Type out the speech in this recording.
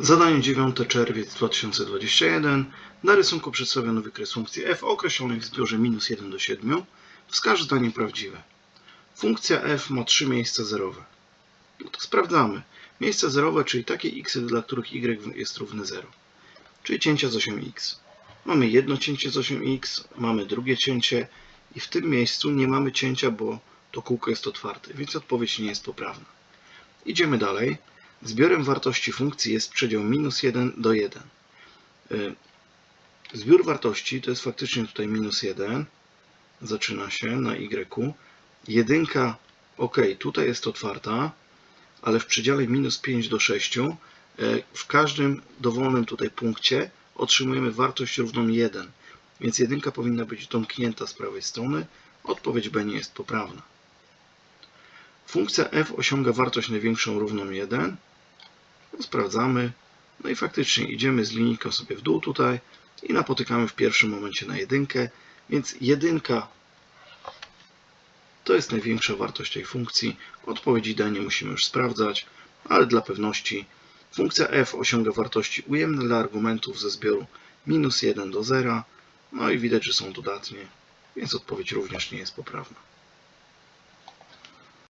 Zadanie 9 czerwiec 2021. Na rysunku przedstawiono wykres funkcji f określonej w zbiorze minus 1 do 7. Wskaż zdanie prawdziwe. Funkcja f ma trzy miejsca zerowe. No to sprawdzamy. Miejsca zerowe, czyli takie x, dla których y jest równy 0. Czyli cięcia z 8x. Mamy jedno cięcie z 8x, mamy drugie cięcie i w tym miejscu nie mamy cięcia, bo to kółko jest otwarte, więc odpowiedź nie jest poprawna. Idziemy dalej. Zbiorem wartości funkcji jest przedział minus 1 do 1. Y, Zbiór wartości to jest faktycznie tutaj minus 1. Zaczyna się na y. Jedynka, ok, tutaj jest otwarta, ale w przedziale minus 5 do 6 y, w każdym dowolnym tutaj punkcie otrzymujemy wartość równą 1. Więc jedynka powinna być domknięta z prawej strony. Odpowiedź B nie jest poprawna. Funkcja f osiąga wartość największą równą 1. Sprawdzamy. No i faktycznie idziemy z linijką sobie w dół tutaj i napotykamy w pierwszym momencie na jedynkę, więc jedynka to jest największa wartość tej funkcji. Odpowiedzi D nie musimy już sprawdzać, ale dla pewności funkcja f osiąga wartości ujemne dla argumentów ze zbioru minus 1 do 0. No i widać, że są dodatnie, więc odpowiedź również nie jest poprawna.